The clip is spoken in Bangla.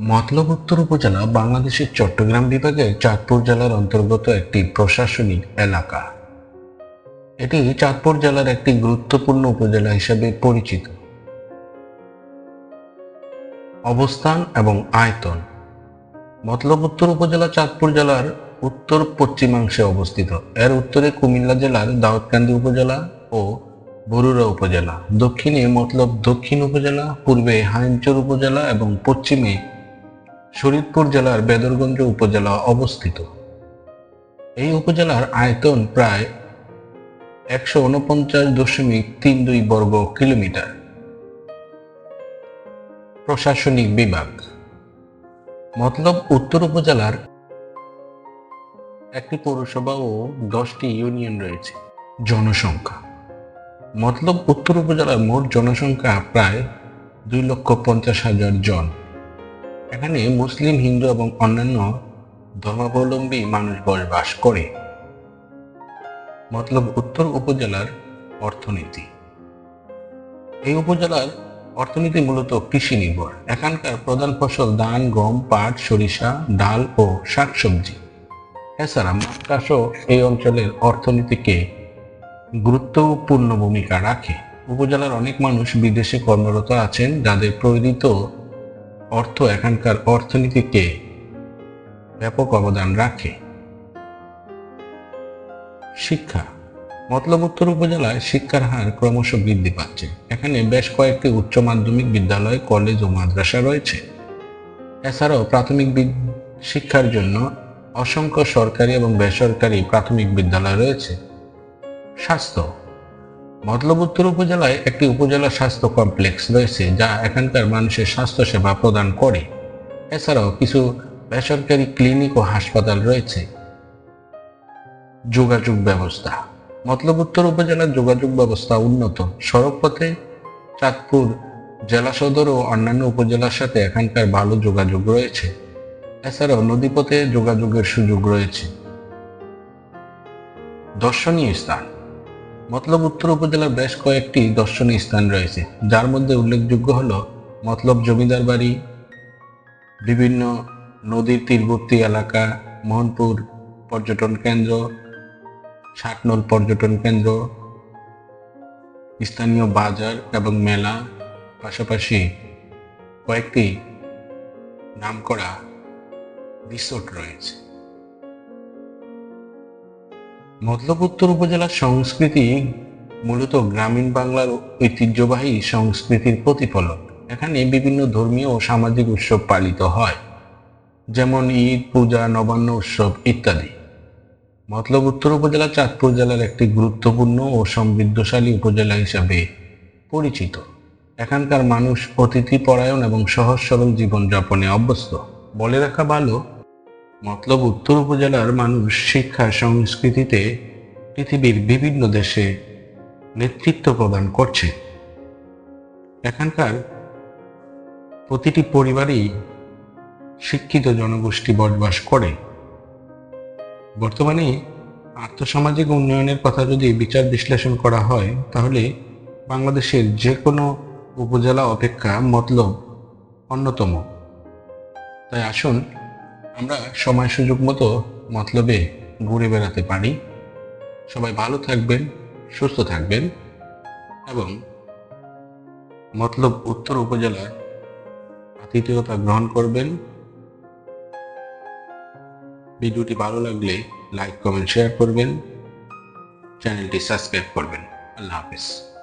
মতলব উত্তর উপজেলা বাংলাদেশের চট্টগ্রাম বিভাগের চাঁদপুর জেলার অন্তর্গত একটি প্রশাসনিক এলাকা। এটি চাঁদপুর জেলার একটি গুরুত্বপূর্ণ উপজেলা হিসেবে পরিচিত। অবস্থান এবং আয়তন। মতলব উত্তর উপজেলা চাঁদপুর জেলার উত্তর পশ্চিমাংশে অবস্থিত। এর উত্তরে কুমিল্লা জেলার দাউদকান্দি উপজেলা ও বরুড়া উপজেলা। দক্ষিণে মতলব দক্ষিণ উপজেলা, পূর্বে হাইমচর উপজেলা এবং পশ্চিমে শরীদপুর জেলার বেদরগঞ্জ উপজেলা অবস্থিত। এই উপজেলার আয়তন প্রায় একশো উনপঞ্চাশ দশমিক তিন দুই বর্গ কিলোমিটার। প্রশাসনিক বিভাগ। মতলব উত্তর উপজেলার একটি পৌরসভা ও দশটি ইউনিয়ন রয়েছে, জনসংখ্যা। মতলব উত্তর উপজেলার মোট জনসংখ্যা প্রায় দুই লক্ষ পঞ্চাশ হাজার জন। এখানে মুসলিম, হিন্দু এবং অন্যান্য ধর্মাবলম্বী মানুষ বসবাস করে। মতলব উত্তর উপজেলার অর্থনীতি। এই উপজেলার অর্থনীতি মূলত কৃষি নির্ভর। এখানকার প্রধান ফসল ধান, গম, পাট, সরিষা, ডাল ও শাকসবজি। এছাড়া মাছ এই অঞ্চলের অর্থনীতিকে গুরুত্বপূর্ণ ভূমিকা রাখে। উপজেলার অনেক মানুষ বিদেশে কর্মরত আছেন, যাদের প্রেরিত অর্থ এখানকার অর্থনীতিকে ব্যাপক অবদান রাখে। শিক্ষা। মতলব উত্তর উপজেলায় শিক্ষার হার ক্রমশ বৃদ্ধি পাচ্ছে। এখানে বেশ কয়েকটি উচ্চ মাধ্যমিক বিদ্যালয়, কলেজ ও মাদ্রাসা রয়েছে। এছাড়াও প্রাথমিক শিক্ষার জন্য অসংখ্য সরকারি এবং বেসরকারি প্রাথমিক বিদ্যালয় রয়েছে। স্বাস্থ্য। মতলব উত্তর উপজেলায় একটি উপজেলা স্বাস্থ্য কমপ্লেক্স রয়েছে যা এখানকার মানুষের স্বাস্থ্য সেবা প্রদান করে। এছাড়াও কিছু বেসরকারি ক্লিনিক ও হাসপাতাল রয়েছে। যোগাযোগ ব্যবস্থা। মতলব উত্তর উপজেলার যোগাযোগ ব্যবস্থা উন্নত। সড়ক পথে চাঁদপুর জেলা সদর ও অন্যান্য উপজেলার সাথে এখানকার ভালো যোগাযোগ রয়েছে। এছাড়াও নদীপথে যোগাযোগের সুযোগ রয়েছে। দর্শনীয় স্থান। মতলব উত্তর উপজেলার বেশ কয়েকটি দর্শনীয় স্থান রয়েছে। যার মধ্যে উল্লেখযোগ্য হল মতলব জমিদার বাড়ি, বিভিন্ন নদীর তীরবর্তী এলাকা, মোহনপুর পর্যটন কেন্দ্র ষাটনল পর্যটন কেন্দ্র, স্থানীয় বাজার এবং মেলা, পাশাপাশি কয়েকটি নামকরা রিসোর্ট রয়েছে। মতলব উত্তর উপজেলার সংস্কৃতি মূলত গ্রামীণ বাংলার ঐতিহ্যবাহী সংস্কৃতির প্রতিফলন এখানে বিভিন্ন ধর্মীয় ও সামাজিক উৎসব পালিত হয়, যেমন ঈদ, পূজা, নবান্ন উৎসব ইত্যাদি। মতলব উত্তর উপজেলা চাঁদপুর জেলার একটি গুরুত্বপূর্ণ ও সমৃদ্ধশালী উপজেলা হিসাবে পরিচিত। এখানকার মানুষ অতিথি পরায়ণ এবং সহজ সরল জীবনযাপনে অভ্যস্ত। বলে রাখা ভালো মতলব উত্তর উপজেলার মানুষ শিক্ষা সংস্কৃতিতে পৃথিবীর বিভিন্ন দেশে নেতৃত্ব প্রদান করছে। এখানকার প্রতিটি পরিবারই শিক্ষিত জনগোষ্ঠী বসবাস করে। বর্তমানে আর্থসামাজিক উন্নয়নের কথা যদি বিচার বিশ্লেষণ করা হয়, তাহলে বাংলাদেশের যে কোনো উপজেলা অপেক্ষা মতলব অন্যতম। তাই আসুন আমরা সময় সুযোগ মতো মতলবে ঘুরে বেড়াতে পারি। সবাই ভালো থাকবেন, সুস্থ থাকবেন এবং মতলব উত্তর উপজেলার আতিথেয়তা গ্রহণ করবেন। ভিডিওটি ভালো লাগলে লাইক, কমেন্ট, শেয়ার করবেন। চ্যানেলটি সাবস্ক্রাইব করবেন। আল্লাহ হাফেজ।